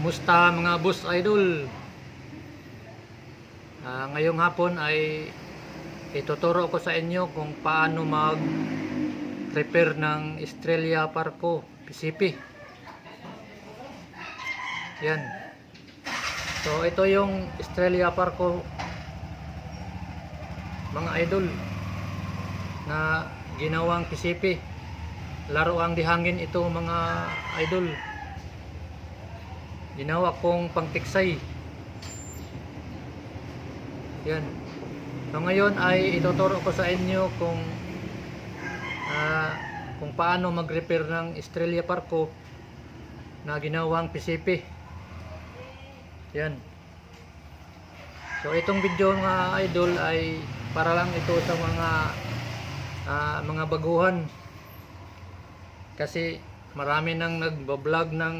Kumusta mga boss idol? Ah, ngayong hapon ay ituturo ko sa inyo kung paano mag repair ng Estrella Parco PCP. Yan. So ito yung Estrella Parco mga idol na ginawang PCP. Laro ang dihangin ito mga idol ginawa kong pangtiksay. Yan so ngayon ay ituturo ko sa inyo kung ah, kung paano mag-repair ng Estrella Parco na ginawang PCP yan so itong video mga idol ay para lang ito sa mga ah, mga baguhan. Kasi marami nang nagbablog ng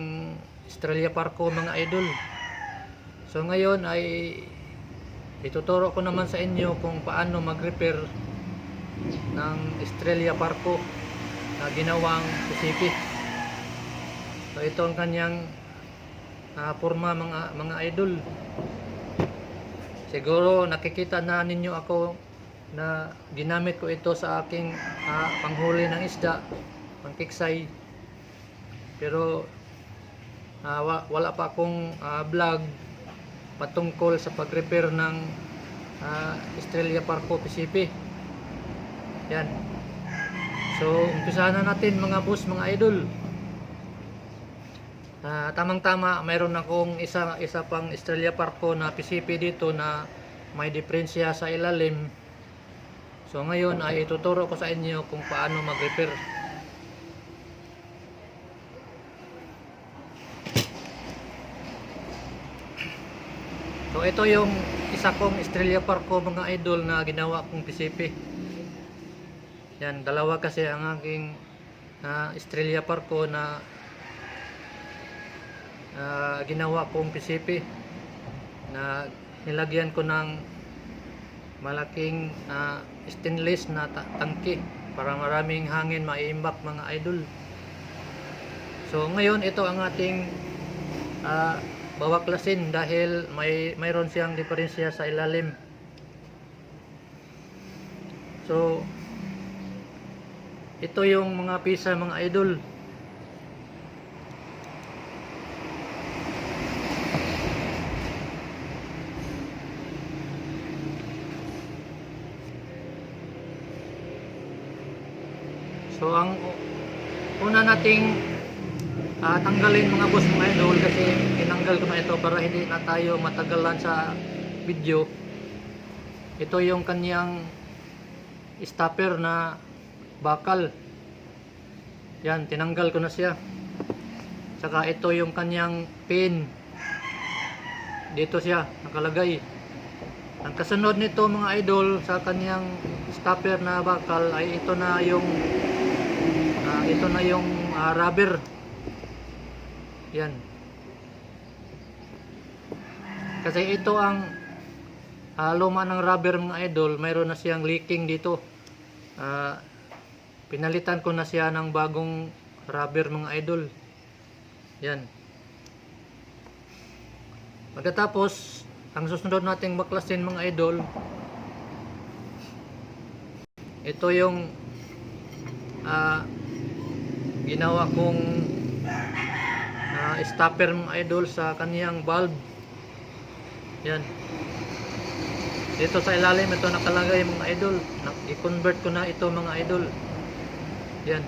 Estrella Parco mga idol. So ngayon ay ituturo ko naman sa inyo kung paano mag-repair ng Estrella Parco na ginawang PCP. So ito ang kanyang ah, forma mga mga idol. Siguro nakikita na ninyo ako na ginamit ko ito sa aking ah, panghuli ng isda, pangkiksay. Pero Wa- wala pa akong ah, vlog patungkol sa pag-repair ng ah, Estrella Parco PCP. Yan. So, umpisahan na natin mga boss, mga idol. Ah, tamang-tama, mayroon akong isa isa pang Estrella Parco na PCP dito na may diferensya sa ilalim. So ngayon ay ituturo ko sa inyo kung paano mag-repair. Ito yung isa kong Estrella Parco mga idol na ginawa kong PCP. Yan, dalawa kasi ang aking na Estrella Parco na ah, ginawa kong PCP na nilagyan ko ng malaking ah, stainless na ta- tangke para maraming hangin maiimbak mga idol. So ngayon ito ang ating ah, bawaklasin dahil may mayroon siyang diferensya sa ilalim. So ito yung mga pisa mga idol. So ang una nating ah, tanggalin mga boss tinanggal ko na ito para hindi na tayo matagalan sa video. Ito yung kanyang stopper na bakal. Yan, tinanggal ko na siya. Saka ito yung kanyang pin. Dito siya nakalagay. Ang kasunod nito mga idol sa kanyang stopper na bakal ay ito na yung ah, ito na yung ah, rubber. Yan. Kasi ito ang ah, luma ng rubber mga idol, mayroon na siyang leaking dito. Ah, pinalitan ko na siya ng bagong rubber mga idol. Yan. Pagkatapos, ang susunod nating baklasin mga idol, ito yung ah, ginawa kong ah, stopper mga idol sa kaniyang valve. Yan. Dito sa ilalim ito nakalagay mga idol. I-convert ko na ito mga idol. Yan.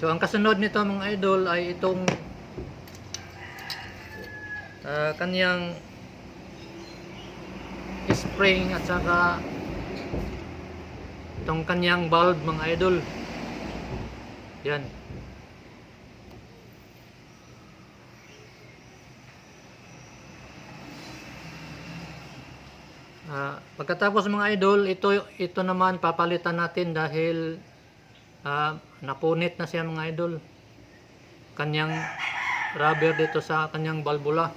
So ang kasunod nito mga idol ay itong ah, kaniyang spring at saka itong kanyang bulb mga idol. Yan. Ah, pagkatapos mga idol, ito ito naman papalitan natin dahil ah, napunit na siya mga idol. Kanyang rubber dito sa kanyang valvula.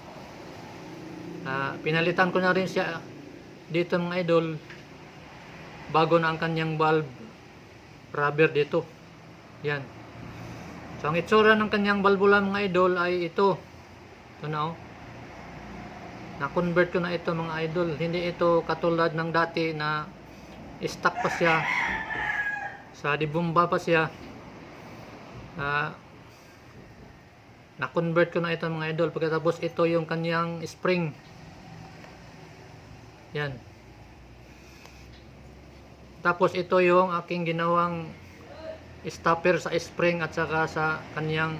Ah, pinalitan ko na rin siya dito mga idol bago na ang kanyang valve rubber dito. Yan. So ang itsura ng kanyang balbula mga idol ay ito. Ito na oh. Na-convert ko na ito mga idol. Hindi ito katulad ng dati na stuck pa siya. Sa dibumba pa siya. Ah, na-convert ko na ito mga idol. Pagkatapos ito yung kanyang spring. Yan. Tapos ito yung aking ginawang stopper sa spring at saka sa kanyang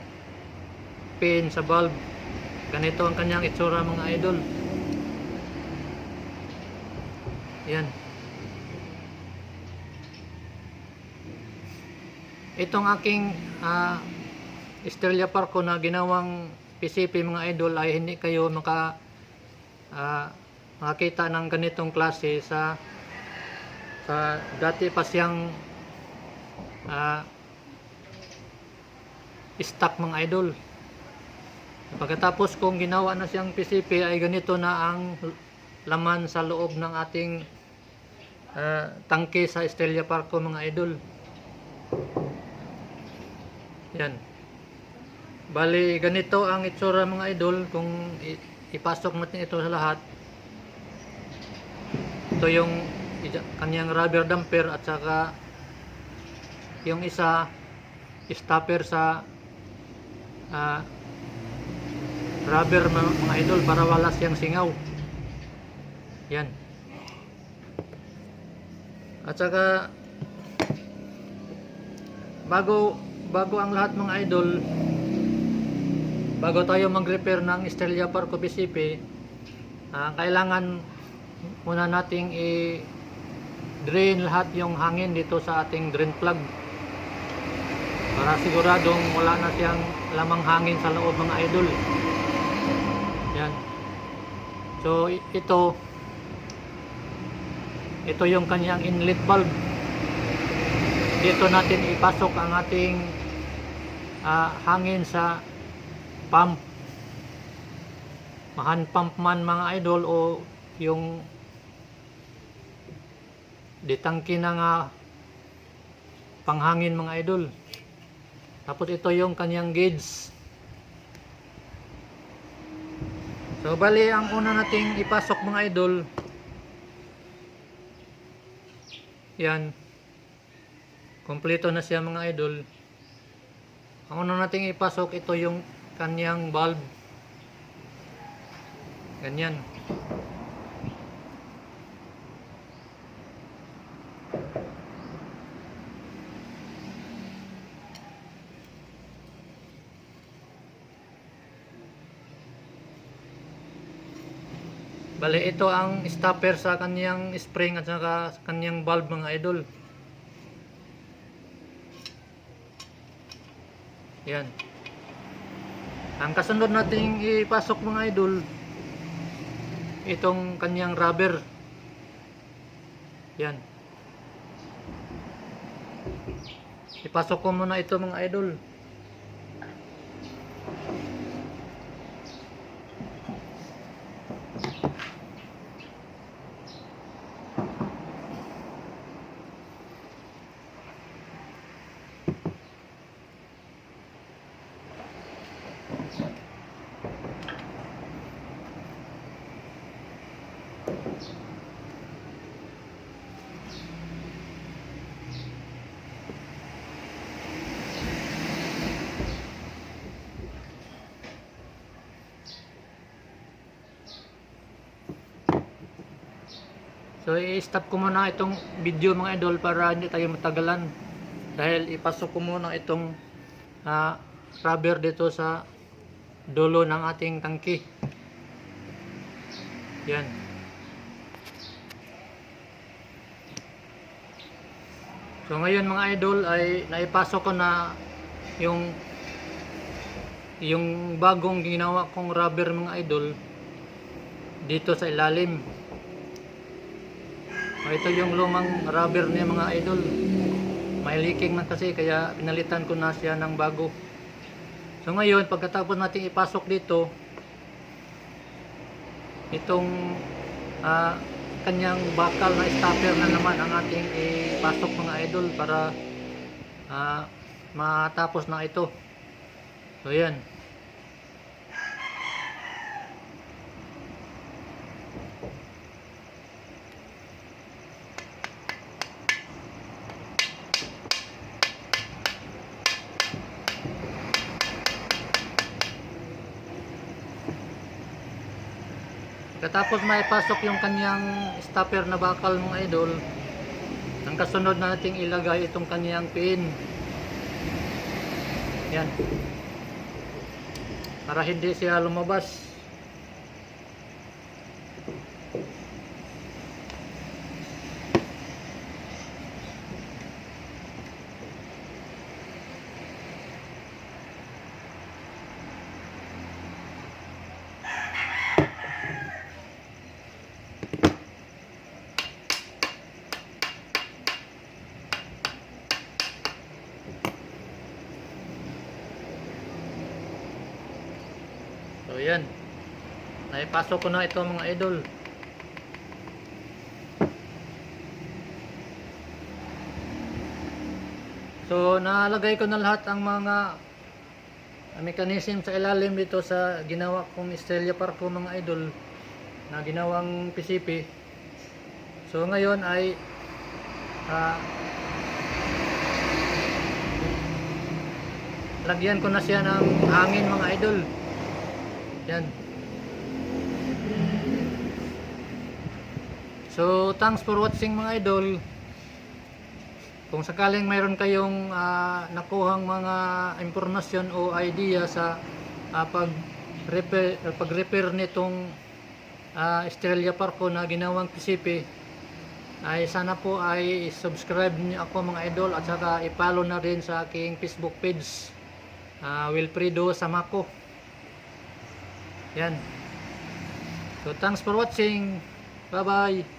pin sa valve. Ganito ang kanyang itsura mga idol. Yan. Itong aking ah, Estrella Parco na ginawang PCP mga idol ay hindi kayo maka ah, makakita ng ganitong klase sa sa dati pa siyang ah, stock mga idol. Pagkatapos kong ginawa na siyang PCP ay ganito na ang laman sa loob ng ating ah, tangke sa Estrella Parco mga idol. Yan. Bali, ganito ang itsura mga idol kung ipasok natin ito sa lahat. Ito yung kanyang rubber damper at saka yung isa stopper sa ah, rubber mga idol para wala siyang singaw. Yan. At saka bago bago ang lahat mga idol bago tayo mag-repair ng Estrella Parco PCP ah, kailangan muna nating i-drain lahat yung hangin dito sa ating drain plug. Para siguradong wala na siyang lamang hangin sa loob mga idol. Yan. So ito ito yung kanyang inlet valve. Dito natin ipasok ang ating ah, hangin sa pump. Mahan pump man mga idol o yung ditangki na nga panghangin mga idol. Tapos ito yung kanyang gauge. So bali ang una nating ipasok mga idol yan Kompleto na siya mga idol. Ang una nating ipasok ito yung kanyang bulb. Ganyan. Bale, ito ang stopper sa kanyang spring at saka sa kanyang bulb mga idol. Yan. Ang kasunod nating ipasok mga idol, itong kanyang rubber. Yan. Ipasok ko muna ito mga idol. So i-stop ko muna itong video mga idol para hindi tayo matagalan. Dahil ipasok ko muna itong ah, rubber dito sa dulo ng ating tangki. Yan. So ngayon mga idol ay naipasok ko na yung yung bagong ginawa kong rubber mga idol dito sa ilalim. O, ito yung lumang rubber niya mga idol. May leaking na kasi kaya pinalitan ko na siya ng bago. So ngayon pagkatapos nating ipasok dito itong ah, kanyang bakal na stopper na naman ang ating ipasok mga idol para ah, matapos na ito. So yan. Katapos maipasok yung kanyang stopper na bakal mga idol, ang kasunod na nating ilagay itong kanyang pin. Yan. Para hindi siya lumabas. So yan. Naipasok ko na ito mga idol. So nalagay ko na lahat ang mga mechanism sa ilalim dito sa ginawa kong Estrella Parco mga idol na ginawang PCP. So ngayon ay ah, lagyan ko na siya ng hangin mga idol. Yan. So, thanks for watching mga idol. Kung sakaling mayroon kayong ah, nakuhang mga impormasyon o idea sa ah, pag repair pag repair nitong ah, Estrella Parco na ginawang PCP ay sana po ay subscribe niyo ako mga idol at saka i-follow na rin sa aking Facebook page uh, Wilfredo Samako yan. So thanks for watching. Bye bye